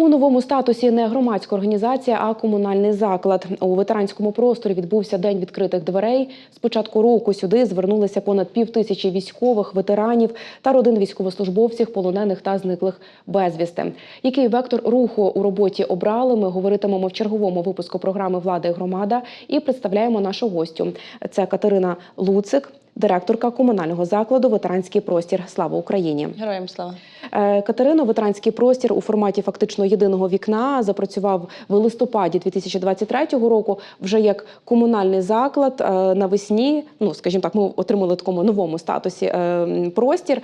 У новому статусі не громадська організація, а комунальний заклад. У ветеранському просторі відбувся день відкритих дверей. З початку року сюди звернулися понад пів тисячі військових, ветеранів та родин військовослужбовців, полонених та зниклих безвісти. Який вектор руху у роботі обрали? Ми говоритимемо в черговому випуску програми Влада і громада і представляємо нашу гостю. Це Катерина Луцик. Директорка комунального закладу Ветеранський простір. Слава Україні! Героям слава. Е, Катерино, ветеранський простір у форматі фактично єдиного вікна запрацював в листопаді 2023 року. Вже як комунальний заклад е, навесні. Ну скажімо так, ми отримали такому новому статусі е, простір.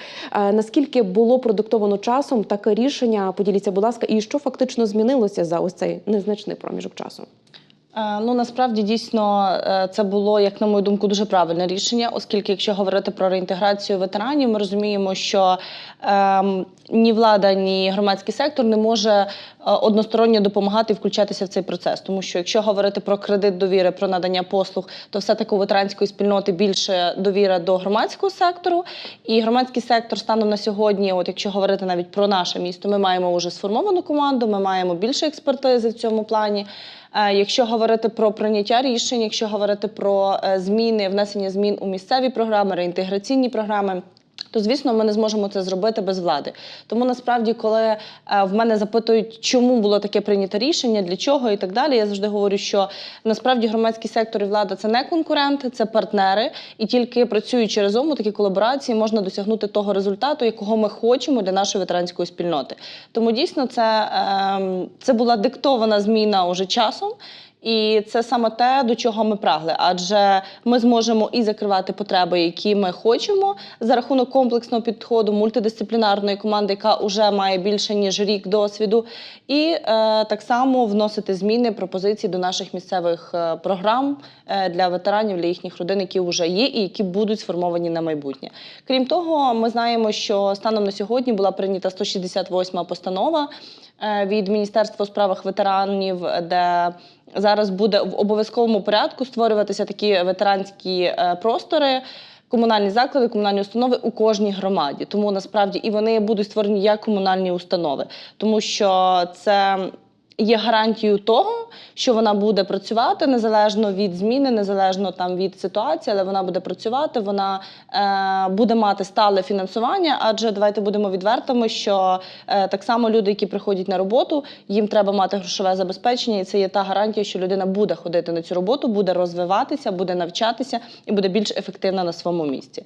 Наскільки було продиктовано часом таке рішення? Поділіться, будь ласка, і що фактично змінилося за ось цей незначний проміжок часу? Е, Ну насправді дійсно е, це було, як на мою думку, дуже правильне рішення, оскільки, якщо говорити про реінтеграцію ветеранів, ми розуміємо, що ем, ні влада, ні громадський сектор не може е, односторонньо допомагати включатися в цей процес. Тому що якщо говорити про кредит довіри, про надання послуг, то все таки у ветеранської спільноти більше довіра до громадського сектору. І громадський сектор станом на сьогодні, от якщо говорити навіть про наше місто, ми маємо вже сформовану команду, ми маємо більше експертизи в цьому плані. Е, Якщо говорити про прийняття рішень, якщо говорити про е, зміни, внесення змін у місцеві програми, реінтеграційні програми. То звісно, ми не зможемо це зробити без влади. Тому насправді, коли е, в мене запитують, чому було таке прийнято рішення, для чого і так далі, я завжди говорю, що насправді громадський сектор і влада це не конкуренти, це партнери, і тільки працюючи разом у такій колаборації можна досягнути того результату, якого ми хочемо для нашої ветеранської спільноти. Тому дійсно це, ем, це була диктована зміна уже часом. І це саме те, до чого ми прагли, адже ми зможемо і закривати потреби, які ми хочемо, за рахунок комплексного підходу мультидисциплінарної команди, яка вже має більше ніж рік досвіду, і е, так само вносити зміни, пропозиції до наших місцевих е, програм е, для ветеранів, для їхніх родин, які вже є і які будуть сформовані на майбутнє. Крім того, ми знаємо, що станом на сьогодні була прийнята 168 постанова від Міністерства у справах ветеранів, де зараз буде в обов'язковому порядку створюватися такі ветеранські е, простори. Комунальні заклади, комунальні установи у кожній громаді. Тому насправді і вони будуть створені як комунальні установи, тому що це є гарантією того, що вона буде працювати незалежно від зміни, незалежно там від ситуації, але вона буде працювати, вона е, буде мати стале фінансування. Адже давайте будемо відвертими, що е, так само люди, які приходять на роботу, їм треба мати грошове забезпечення, і це є та гарантія, що людина буде ходити на цю роботу, буде розвиватися, буде навчатися і буде більш ефективна на своєму місці.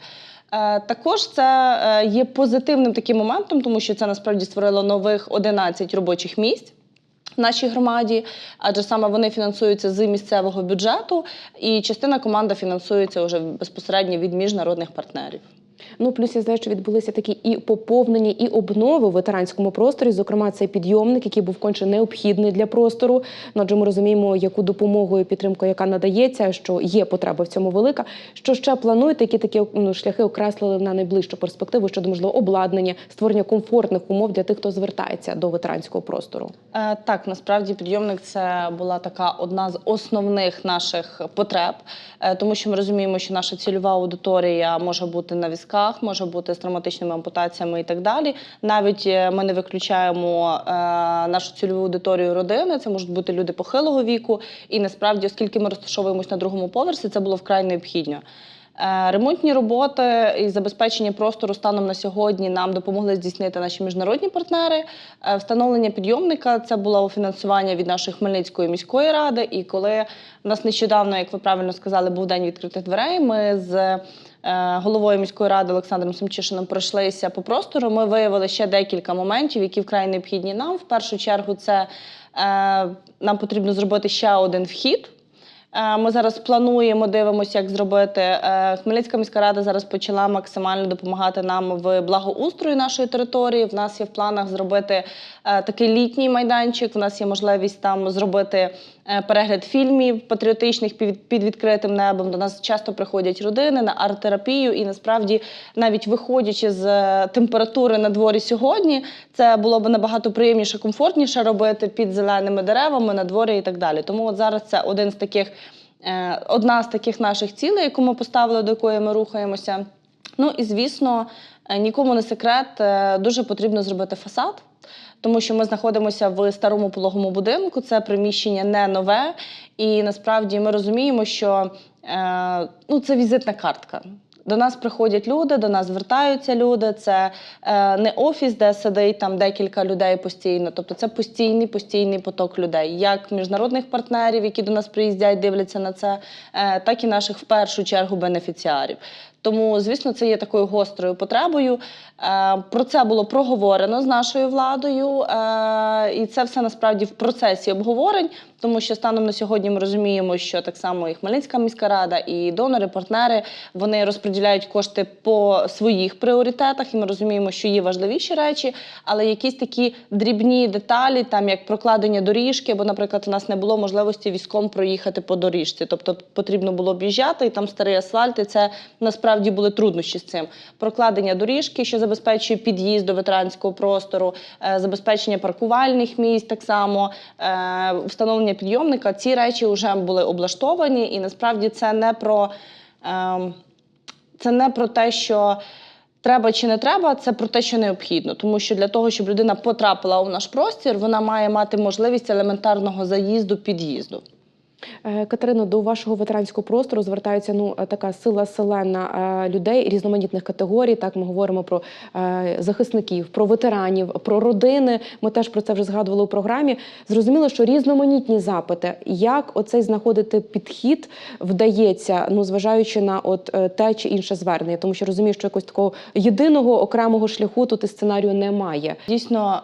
Е, Також це е, є позитивним таким моментом, тому що це насправді створило нових 11 робочих місць. В нашій громаді, адже саме вони фінансуються з місцевого бюджету, і частина команда фінансується вже безпосередньо від міжнародних партнерів. Ну, плюс я знаю, що відбулися такі і поповнення, і обнови в ветеранському просторі. Зокрема, цей підйомник, який був конче необхідний для простору. Ну, адже ми розуміємо, яку допомогу і підтримку, яка надається, що є потреба в цьому велика. Що ще плануєте, які такі ну, шляхи окреслили на найближчу перспективу щодо можливо обладнання, створення комфортних умов для тих, хто звертається до ветеранського простору? Е, Так, насправді підйомник це була така одна з основних наших потреб, е, тому що ми розуміємо, що наша цільова аудиторія може бути на візках, може бути з травматичними ампутаціями і так далі. Навіть е, ми не виключаємо е, нашу цільову аудиторію родини. Це можуть бути люди похилого віку. І насправді, оскільки ми розташовуємось на другому поверсі, це було вкрай необхідно. Е, Ремонтні роботи і забезпечення простору станом на сьогодні нам допомогли здійснити наші міжнародні партнери. Встановлення підйомника це було фінансування від нашої Хмельницької міської ради. І коли в нас нещодавно, як ви правильно сказали, був день відкритих дверей, ми з головою міської ради Олександром Семчишином пройшлися по простору. Ми виявили ще декілька моментів, які вкрай необхідні нам. В першу чергу, це е, нам потрібно зробити ще один вхід. Е, Ми зараз плануємо, дивимося, як зробити. Е, Хмельницька міська рада зараз почала максимально допомагати нам в благоустрої нашої території. В нас є в планах зробити е, такий літній майданчик. В нас є можливість там зробити е, перегляд фільмів патріотичних під, відкритим небом. До нас часто приходять родини на арт-терапію, і насправді, навіть виходячи з е, температури на дворі сьогодні, це було б набагато приємніше, комфортніше робити під зеленими деревами на дворі і так далі. Тому от зараз це один з таких. Е, Одна з таких наших цілей, яку ми поставили, до якої ми рухаємося. Ну і звісно, Е, Нікому не секрет, е, дуже потрібно зробити фасад. Тому що ми знаходимося в старому пологому будинку, це приміщення не нове, і насправді ми розуміємо, що е, ну, це візитна картка. До нас приходять люди, до нас звертаються люди. Це е, не офіс, де сидить там декілька людей постійно. Тобто це постійний постійний поток людей, як міжнародних партнерів, які до нас приїздять, дивляться на це, е, так і наших в першу чергу бенефіціарів. Тому, звісно, це є такою гострою потребою. Е, Про це було проговорено з нашою владою, е, і це все насправді в процесі обговорень, тому що станом на сьогодні ми розуміємо, що так само і Хмельницька міська рада, і донори, партнери вони розподіляють кошти по своїх пріоритетах, і ми розуміємо, що є важливіші речі, але якісь такі дрібні деталі, там як прокладення доріжки, бо, наприклад, у нас не було можливості військом проїхати по доріжці, тобто потрібно було об'їжджати, і там старий асфальт, і це насправді були труднощі з цим. Прокладення доріжки, що забезпечує під'їзд до ветеранського простору, е, забезпечення паркувальних місць, так само е, встановлення підйомника. Ці речі вже були облаштовані, і насправді це не про. ем, це не про те, що треба чи не треба, це про те, що необхідно. Тому що для того, щоб людина потрапила у наш простір, вона має мати можливість елементарного заїзду, під'їзду. Е, Катерино, до вашого ветеранського простору звертається ну е, така сила селена е, людей різноманітних категорій. Так ми говоримо про захисників, про ветеранів, про родини. Ми теж про це вже згадували у програмі. Зрозуміло, що різноманітні запити. Як оцей знаходити підхід вдається, ну зважаючи на от те чи інше звернення, тому що розумію, що якогось такого єдиного окремого шляху тут і сценарію немає. Дійсно,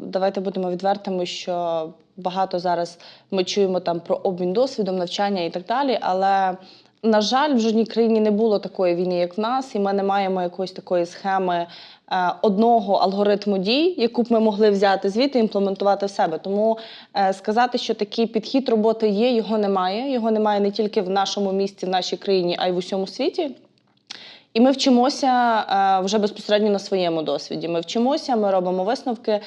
давайте будемо відвертими, що багато зараз ми чуємо там про обмін досвідом, навчання і так далі. Але на жаль, в жодній країні не було такої війни, як в нас, і ми не маємо якоїсь такої схеми е, одного алгоритму дій, яку б ми могли взяти звідти і імплементувати в себе. Тому е, сказати, що такий підхід роботи є, його немає. Його немає не тільки в нашому місті, в нашій країні, а й в усьому світі. І ми вчимося е, вже безпосередньо на своєму досвіді. Ми вчимося, ми робимо висновки, е,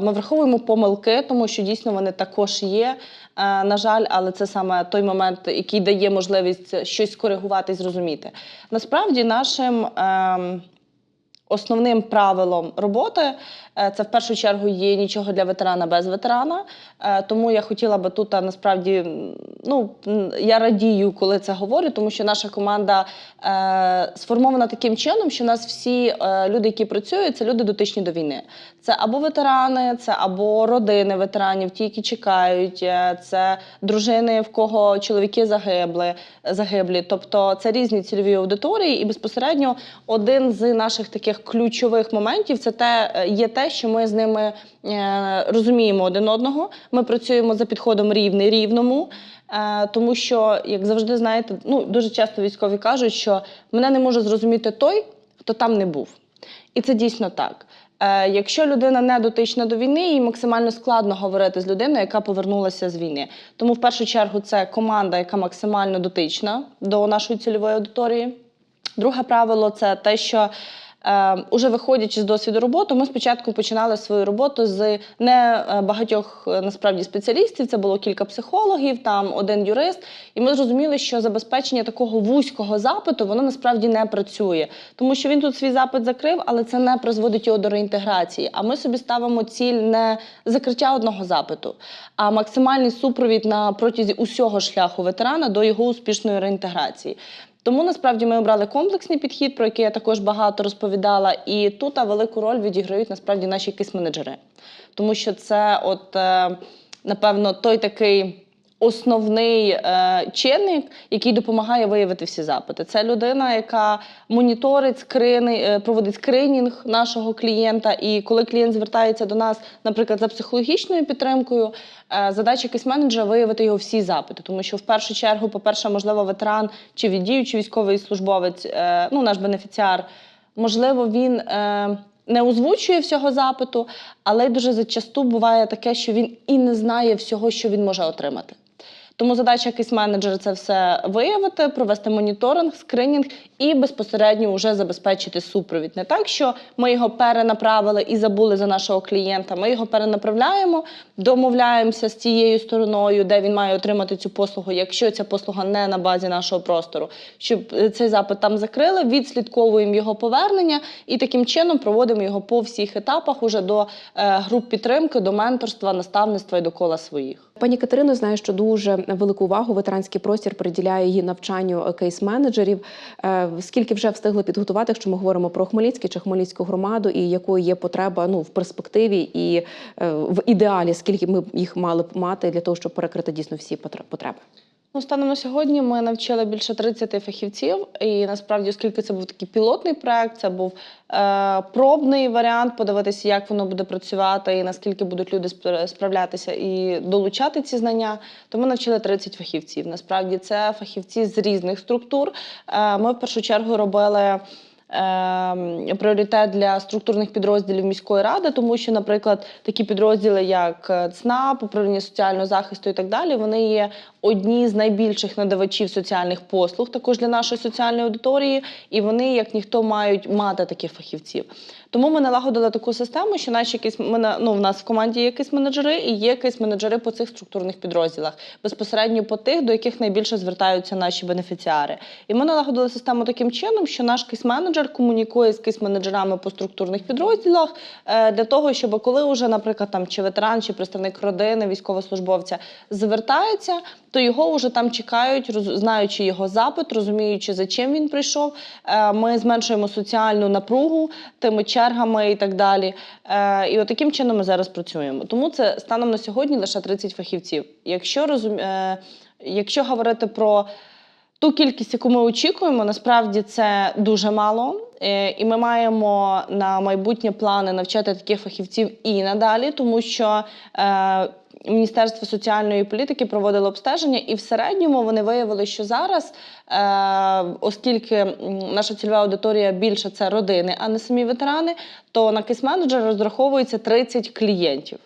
ми враховуємо помилки, тому що дійсно вони також є. е, на жаль, але це саме той момент, який дає можливість щось коригувати і зрозуміти. Насправді, нашим. Основним правилом роботи е, це в першу чергу є нічого для ветерана без ветерана. Е, Тому я хотіла би тут насправді ну я радію, коли це говорю, тому що наша команда е, сформована таким чином, що у нас всі люди, які працюють, це люди дотичні до війни. Це або ветерани, це або родини ветеранів, ті, які чекають, це дружини, в кого чоловіки загибли, загиблі. Тобто це різні цільові аудиторії, і безпосередньо один з наших таких ключових моментів це те, е, є те, що ми з ними е, розуміємо один одного. Ми працюємо за підходом рівний рівному. Е, Тому що, як завжди, знаєте, ну дуже часто військові кажуть, що мене не може зрозуміти той, хто там не був. І це дійсно так. Якщо людина не дотична до війни, їй максимально складно говорити з людиною, яка повернулася з війни. Тому в першу чергу це команда, яка максимально дотична до нашої цільової аудиторії. Друге правило це те, що уже виходячи з досвіду роботи, ми спочатку починали свою роботу з не е, багатьох е, насправді спеціалістів. Це було кілька психологів, там один юрист. І ми зрозуміли, що забезпечення такого вузького запиту воно насправді не працює, тому що він тут свій запит закрив, але це не призводить його до реінтеграції. А ми собі ставимо ціль не закриття одного запиту, а максимальний супровід на протязі усього шляху ветерана до його успішної реінтеграції. Тому насправді ми обрали комплексний підхід, про який я також багато розповідала. І тут велику роль відіграють насправді наші кейс-менеджери. Тому що це, от, е, напевно, той такий основний е, чинник, який допомагає виявити всі запити. Це людина, яка моніторить скрини, е, проводить скринінг нашого клієнта. І коли клієнт звертається до нас, наприклад, за психологічною підтримкою, е, задача кейс-менеджера виявити його всі запити. Тому що в першу чергу, по-перше, можливо, ветеран чи віддіючий військовий службовець, е, ну наш бенефіціар, можливо, він. Е, не озвучує всього запиту, але дуже зачасту буває таке, що він і не знає всього, що він може отримати. Тому задача кейс-менеджера це все виявити, провести моніторинг, скринінг і безпосередньо вже забезпечити супровід. Не так, що ми його перенаправили і забули за нашого клієнта. Ми його перенаправляємо, домовляємося з тією стороною, де він має отримати цю послугу, якщо ця послуга не на базі нашого простору, щоб е, цей запит там закрили, відслідковуємо його повернення і таким чином проводимо його по всіх етапах уже до е, груп підтримки, до менторства, наставництва і до кола своїх. Пані Катерино, знаю, що дуже велику увагу ветеранський простір приділяє її навчанню кейс-менеджерів. Е, Скільки вже встигли підготувати, якщо ми говоримо про Хмельницький чи Хмельницьку громаду, і якою є потреба ну в перспективі і е, в ідеалі, скільки ми їх мали б мати для того, щоб перекрити дійсно всі потре- потреби? Ну, станом на сьогодні ми навчили більше 30 фахівців, і насправді, оскільки це був такий пілотний проект, це був е, пробний варіант, подивитися, як воно буде працювати, і наскільки будуть люди спра- справлятися і долучати ці знання. То ми навчили 30 фахівців. Насправді це фахівці з різних структур. Е, ми в першу чергу робили. Е, Пріоритет для структурних підрозділів міської ради, тому що, наприклад, такі підрозділи, як е, ЦНАП, управління соціального захисту і так далі, вони є одні з найбільших надавачів соціальних послуг, також для нашої соціальної аудиторії, і вони, як ніхто, мають мати таких фахівців. Тому ми налагодили таку систему, що наші якісь ну, в нас в команді є якісь менеджери і є якісь менеджери по цих структурних підрозділах, безпосередньо по тих, до яких найбільше звертаються наші бенефіціари. І ми налагодили систему таким чином, що наш кейс-менеджер комунікує з кейс-менеджерами по структурних підрозділах е, для того, щоб коли вже, наприклад, там чи ветеран, чи представник родини, військовослужбовця звертається, то його вже там чекають, роз- знаючи його запит, розуміючи, за чим він прийшов. Е, Ми зменшуємо соціальну напругу тими чергами і так далі. Е, І от таким чином ми зараз працюємо. Тому це станом на сьогодні лише 30 фахівців. Якщо розум... е, якщо говорити про ту кількість, яку ми очікуємо, насправді це дуже мало. Е, І ми маємо на майбутнє плани навчати таких фахівців і надалі, тому що е, Міністерство соціальної політики проводило обстеження, і в середньому вони виявили, що зараз, е, оскільки наша цільова аудиторія більше це родини, а не самі ветерани, то на кейс-менеджер розраховується 30 клієнтів.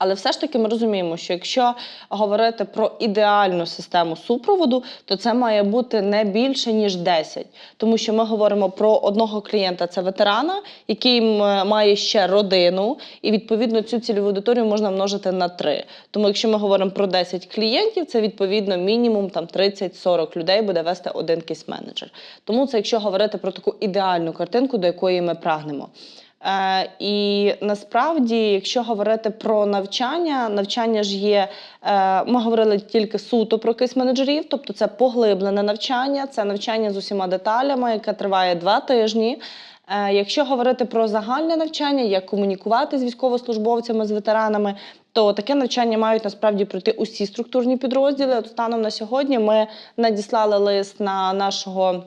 Але все ж таки ми розуміємо, що якщо говорити про ідеальну систему супроводу, то це має бути не більше ніж 10. Тому що ми говоримо про одного клієнта, це ветерана, який має ще родину, і відповідно цю цільову аудиторію можна множити на 3. Тому якщо ми говоримо про 10 клієнтів, це відповідно мінімум там 30-40 людей буде вести один кейс-менеджер. Тому це якщо говорити про таку ідеальну картинку, до якої ми прагнемо. Е, і насправді, якщо говорити про навчання, навчання ж є. Е, ми говорили тільки суто про кейс-менеджерів, тобто це поглиблене навчання, це навчання з усіма деталями, яке триває два тижні. Е, якщо говорити про загальне навчання, як комунікувати з військовослужбовцями, з ветеранами, то таке навчання мають насправді пройти усі структурні підрозділи. От станом на сьогодні ми надіслали лист на нашого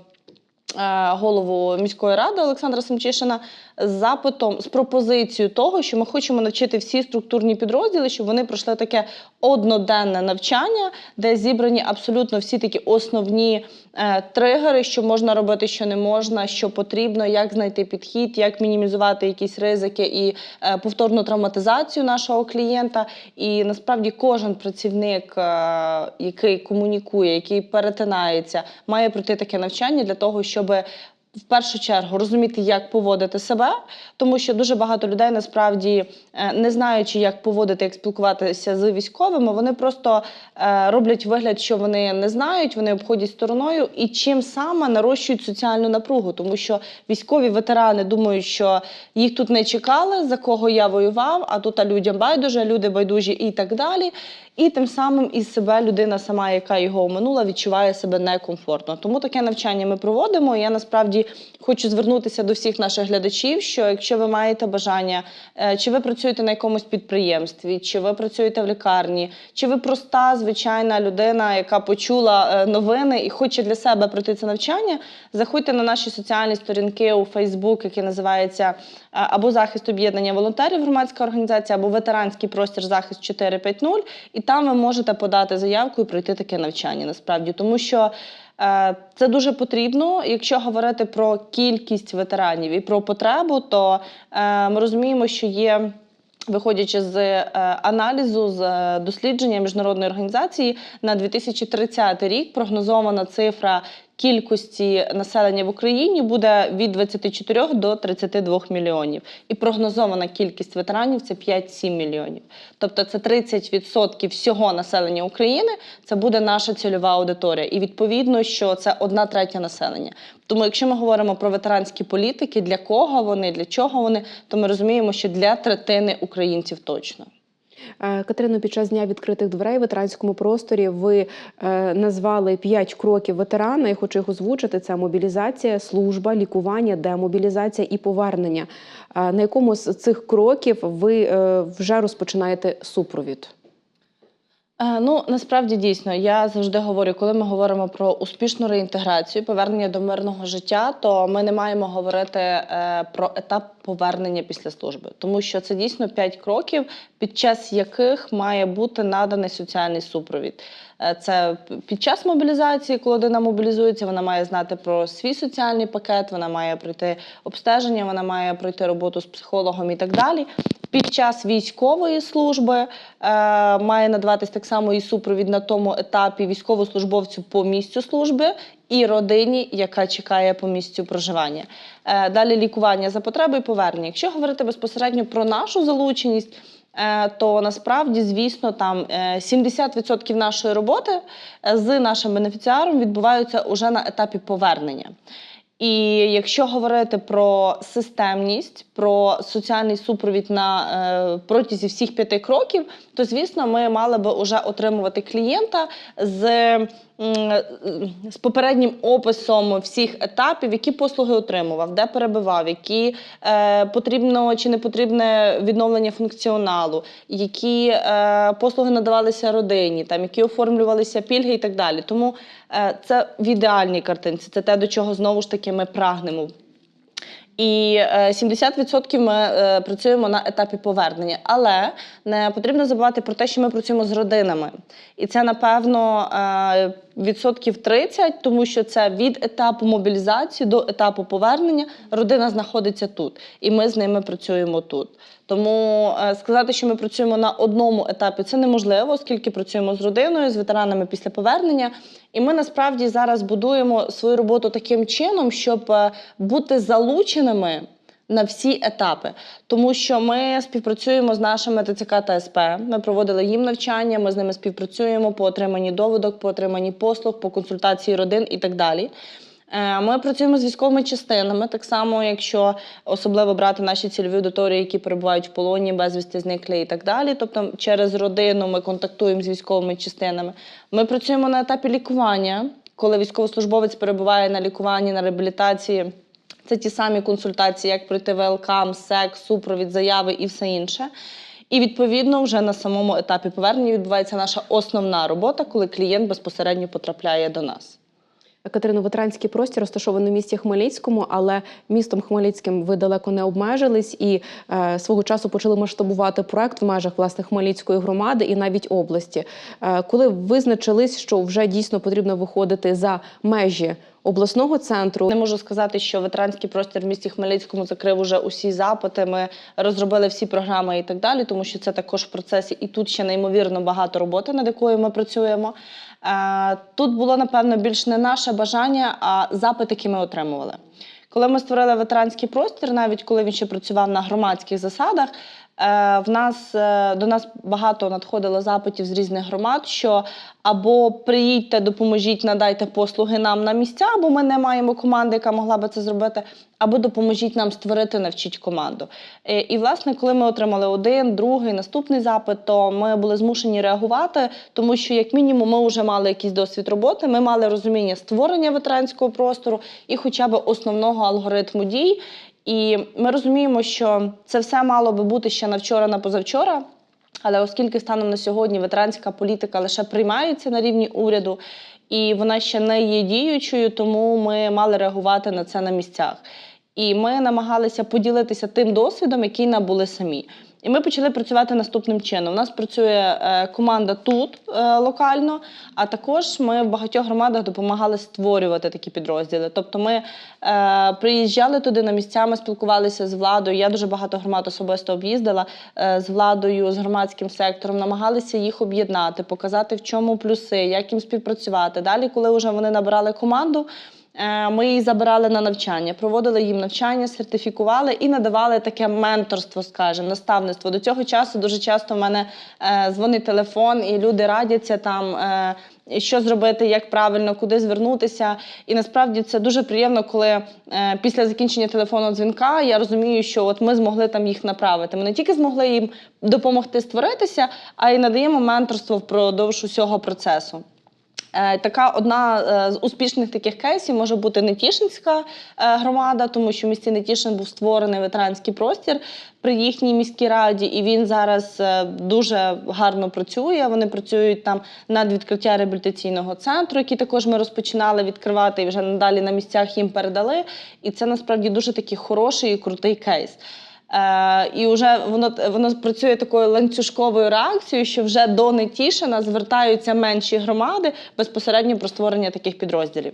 голову міської ради Олександра Семчишина з запитом з пропозицією того, що ми хочемо навчити всі структурні підрозділи, щоб вони пройшли таке одноденне навчання, де зібрані абсолютно всі такі основні е, тригери, що можна робити, що не можна, що потрібно, як знайти підхід, як мінімізувати якісь ризики і е, повторну травматизацію нашого клієнта. І насправді кожен працівник, е, який комунікує, який перетинається, має пройти таке навчання для того, щоб в першу чергу розуміти, як поводити себе, тому що дуже багато людей насправді е, не знаючи, як поводити, як спілкуватися з військовими, вони просто е, роблять вигляд, що вони не знають, вони обходять стороною і чим саме нарощують соціальну напругу, тому що військові ветерани думають, що їх тут не чекали, за кого я воював, а тут а людям байдуже, люди байдужі і так далі. І тим самим із себе людина сама, яка його оминула, відчуває себе некомфортно. Тому таке навчання ми проводимо. І Я насправді хочу звернутися до всіх наших глядачів, що якщо ви маєте бажання, е, чи ви працюєте на якомусь підприємстві, чи ви працюєте в лікарні, чи ви проста звичайна людина, яка почула е, новини і хоче для себе пройти це навчання, заходьте на наші соціальні сторінки у Фейсбук, який називається е, або захист об'єднання волонтерів, громадська організація, або ветеранський простір захист 450, і там ви можете подати заявку і пройти таке навчання насправді, тому що. е, Це дуже потрібно. Якщо говорити про кількість ветеранів і про потребу, то е, ми розуміємо, що є Виходячи з е, аналізу з е, дослідження міжнародної організації на 2030 рік прогнозована цифра кількості населення в Україні буде від 24 до 32 мільйонів. І прогнозована кількість ветеранів це 5-7 мільйонів. Тобто це 30% всього населення України. Це буде наша цільова аудиторія. І відповідно, що це одна третя населення. Тому, якщо ми говоримо про ветеранські політики, для кого вони, для чого вони, то ми розуміємо, що для третини українців точно. Е, Катерино, під час дня відкритих дверей в ветеранському просторі ви е, назвали п'ять кроків ветерана. Я хочу їх озвучити: це мобілізація, служба, лікування, демобілізація і повернення. Е, на якому з цих кроків ви вже розпочинаєте супровід? Е, Ну насправді дійсно, я завжди говорю, коли ми говоримо про успішну реінтеграцію, повернення до мирного життя, то ми не маємо говорити е, про етап повернення після служби, тому що це дійсно п'ять кроків, під час яких має бути наданий соціальний супровід. Е, Це під час мобілізації, коли людина мобілізується, вона має знати про свій соціальний пакет, вона має пройти обстеження, вона має пройти роботу з психологом і так далі. Під час військової служби е, має надаватись так само і супровід на тому етапі військовослужбовцю по місцю служби і родині, яка чекає по місцю проживання. Е, далі лікування за потреби і повернення. Якщо говорити безпосередньо про нашу залученість. Е, То насправді, звісно, там е, 70% нашої роботи е, з нашим бенефіціаром відбуваються уже на етапі повернення. І якщо говорити про системність, про соціальний супровід на е, протязі всіх п'яти кроків, то звісно, ми мали би вже отримувати клієнта з, з попереднім описом всіх етапів, які послуги отримував, де перебивав, які е, потрібно чи не потрібне відновлення функціоналу, які е, послуги надавалися родині, там які оформлювалися пільги і так далі. Тому е, це в ідеальній картинці. Це те, до чого знову ж таки ми прагнемо. І е, 70% ми е, працюємо на етапі повернення, але не потрібно забувати про те, що ми працюємо з родинами. І це напевно е, відсотків 30, тому що це від етапу мобілізації до етапу повернення родина знаходиться тут, і ми з ними працюємо тут. Тому е, сказати, що ми працюємо на одному етапі, це неможливо, оскільки працюємо з родиною, з ветеранами після повернення. І ми насправді зараз будуємо свою роботу таким чином, щоб е, бути залученими на всі етапи, тому що ми співпрацюємо з нашими ТЦК та СП. Ми проводили їм навчання. Ми з ними співпрацюємо по отриманні доводок, по отриманні послуг, по консультації родин і так далі. Е, Ми працюємо з військовими частинами, так само, якщо особливо брати наші цільові аудиторії, які перебувають в полоні, безвісти зниклі і так далі. Тобто, через родину ми контактуємо з військовими частинами. Ми працюємо на етапі лікування, коли військовослужбовець перебуває на лікуванні, на реабілітації. Це ті самі консультації, як пройти ВЛК, МСЕК, супровід, заяви і все інше. І відповідно вже на самому етапі повернення відбувається наша основна робота, коли клієнт безпосередньо потрапляє до нас. Катерино, ветеранський простір розташований в місті Хмельницькому, але містом Хмельницьким ви далеко не обмежились і е, свого часу почали масштабувати проект в межах власне Хмельницької громади і навіть області. Е, коли визначились, що вже дійсно потрібно виходити за межі обласного центру, Не можу сказати, що ветеранський простір в місті Хмельницькому закрив уже усі запити. Ми розробили всі програми і так далі, тому що це також в процесі, і тут ще неймовірно багато роботи, над якою ми працюємо. Е, Тут було напевно більш не наше бажання, а запит, який ми отримували. Коли ми створили ветеранський простір, навіть коли він ще працював на громадських засадах, е, в нас е, до нас багато надходило запитів з різних громад, що або приїдьте, допоможіть, надайте послуги нам на місця, бо ми не маємо команди, яка могла би це зробити, або допоможіть нам створити, навчіть команду. Е, І, власне, коли ми отримали один, другий, наступний запит, то ми були змушені реагувати, тому що, як мінімум, ми вже мали якийсь досвід роботи, ми мали розуміння створення ветеранського простору і хоча б основного алгоритму дій. І ми розуміємо, що це все мало би бути ще на вчора, на позавчора. Але оскільки станом на сьогодні ветеранська політика лише приймається на рівні уряду, і вона ще не є діючою, тому ми мали реагувати на це на місцях. І ми намагалися поділитися тим досвідом, який набули самі. І ми почали працювати наступним чином. У нас працює е, команда тут е, локально, а також ми в багатьох громадах допомагали створювати такі підрозділи. Тобто ми е, приїжджали туди на місця, ми спілкувалися з владою. Я дуже багато громад особисто об'їздила з владою, з громадським сектором, намагалися їх об'єднати, показати, в чому плюси, як їм співпрацювати. Далі, коли вже вони набирали команду. Е, Ми її забирали на навчання, проводили їм навчання, сертифікували і надавали таке менторство, скажімо, наставництво. До цього часу дуже часто в мене е, дзвонить телефон, і люди радяться там, е, що зробити, як правильно, куди звернутися. І насправді це дуже приємно, коли е, після закінчення телефонного дзвінка я розумію, що от ми змогли там їх направити. Ми не тільки змогли їм допомогти створитися, а й надаємо менторство впродовж усього процесу. Е, Така одна е, з успішних таких кейсів може бути Нетішинська е, громада, тому що в місті Нетішин був створений ветеранський простір при їхній міській раді, і він зараз дуже гарно працює. Вони працюють там над відкриття реабілітаційного центру, який також ми розпочинали відкривати і вже надалі на місцях їм передали. І це насправді дуже такий хороший і крутий кейс. Е, і вже воно воно працює такою ланцюжковою реакцією, що вже до Нетішина звертаються менші громади безпосередньо про створення таких підрозділів.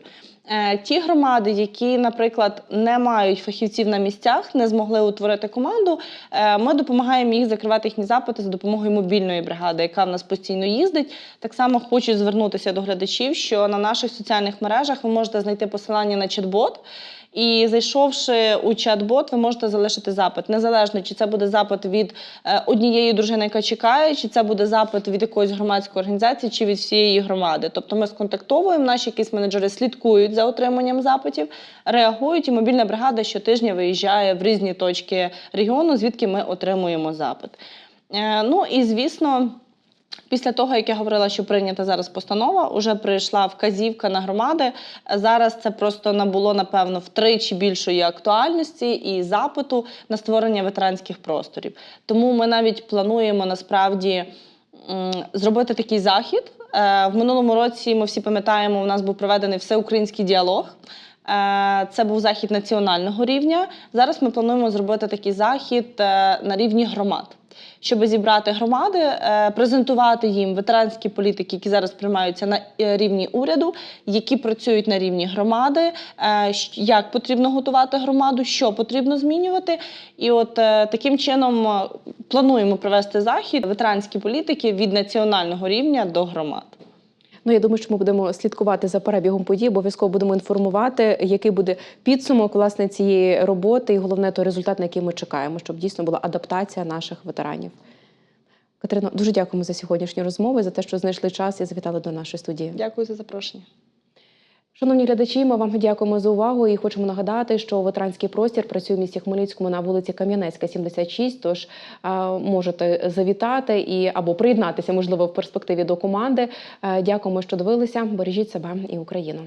Е, ті громади, які, наприклад, не мають фахівців на місцях, не змогли утворити команду. е, ми допомагаємо їх закривати їхні запити за допомогою мобільної бригади, яка в нас постійно їздить. Так само хочу звернутися до глядачів, що на наших соціальних мережах ви можете знайти посилання на чат-бот. І зайшовши у чат-бот, ви можете залишити запит. Незалежно, чи це буде запит від е, однієї дружини, яка чекає, чи це буде запит від якоїсь громадської організації, чи від всієї громади. Тобто ми сконтактовуємо, наші якісь менеджери слідкують за отриманням запитів, реагують, і мобільна бригада щотижня виїжджає в різні точки регіону, звідки ми отримуємо запит. Е, ну і звісно. Після того, як я говорила, що прийнята зараз постанова, вже прийшла вказівка на громади. Зараз це просто набуло, напевно, втричі більшої актуальності і запиту на створення ветеранських просторів. Тому ми навіть плануємо насправді зробити такий захід. Е, В минулому році ми всі пам'ятаємо, у нас був проведений всеукраїнський діалог. Е, Це був захід національного рівня. Зараз ми плануємо зробити такий захід е, на рівні громад щоб зібрати громади, е, презентувати їм ветеранські політики, які зараз приймаються на е, рівні уряду, які працюють на рівні громади, е, як потрібно готувати громаду, що потрібно змінювати. І от таким чином плануємо провести захід ветеранські політики від національного рівня до громад. Ну, я думаю, що ми будемо слідкувати за перебігом подій. Обов'язково будемо інформувати, який буде підсумок власне цієї роботи, і головне той результат, на який ми чекаємо, щоб дійсно була адаптація наших ветеранів. Катерино, дуже дякуємо за сьогоднішню розмову за те, що знайшли час і завітали до нашої студії. Дякую за запрошення. Шановні глядачі, ми вам дякуємо за увагу і хочемо нагадати, що ветеранський простір працює в місті Хмельницькому на вулиці Кам'янецька, 76, Тож можете завітати і або приєднатися, можливо, в перспективі до команди. Е, Дякуємо, що дивилися. Бережіть себе і Україну.